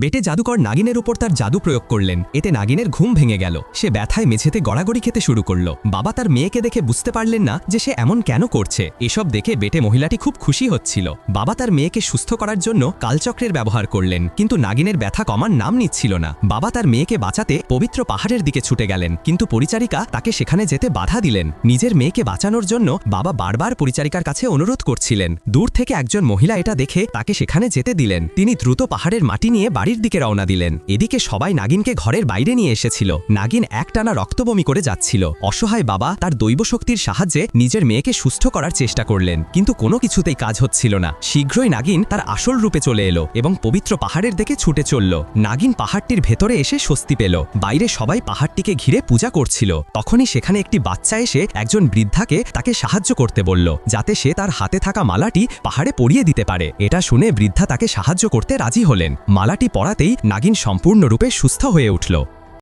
বেটে জাদুকর নাগিনের উপর তার জাদু প্রয়োগ করলেন। এতে নাগিনের ঘুম ভেঙে গেল। সে ব্যথায় মেঝেতে গড়াগড়ি খেতে শুরু করল। বাবা তার মেয়েকে দেখে বুঝতে পারলেন না যে সে এমন কেন করছে। এসব দেখে বেটে মহিলাটি খুব খুশি হচ্ছিল। বাবা তার মেয়েকে সুস্থ করার জন্য কালচক্রের ব্যবহার করলেন, কিন্তু নাগিনের ব্যথা কমার নাম নিচ্ছিল না। বাবা তার মেয়েকে বাঁচাতে পবিত্র পাহাড়ের দিকে ছুটে গেলেন, কিন্তু পরিচারিকা তাকে সেখানে যেতে বাধা দিলেন। নিজের মেয়েকে বাঁচানোর জন্য বাবা বারবার পরিচারিকার কাছে অনুরোধ করছিলেন। দূর থেকে একজন মহিলা এটা দেখে তাকে সেখানে যেতে দিলেন। তিনি দ্রুত পাহাড়ের মাটি নিয়ে বাড়ির দিকে রওনা দিলেন। এদিকে সবাই নাগিনকে ঘরের বাইরে নিয়ে এসেছিল। নাগিন একটানা রক্তবমি করে যাচ্ছিল। অসহায় বাবা তার দৈব শক্তির সাহায্যে নিজের মেয়েকে সুস্থ করার চেষ্টা করলেন। কিন্তু কোনো কিছুতেই কাজ হচ্ছিল না। শীঘ্রই নাগিন তার আসল রূপে চলে এলো এবং পবিত্র পাহাড়ের দিকে ছুটে চলল। নাগিন পাহাড়টির ভেতরে এসে স্বস্তি পেল। বাইরে সবাই পাহাড়টিকে ঘিরে পূজা করছিল। তখনই সেখানে একটি বাচ্চা এসে একজন বৃদ্ধাকে তাকে সাহায্য করতে বলল, যাতে সে তার হাতে থাকা মালাটি পাহাড়ে পরিয়ে দিতে পারে। এটা শুনে বৃদ্ধা তাকে সাহায্য করতে রাজি হলেন। মালাটি পরাতেই নাগিন সম্পূর্ণরূপে সুস্থ হয়ে উঠল।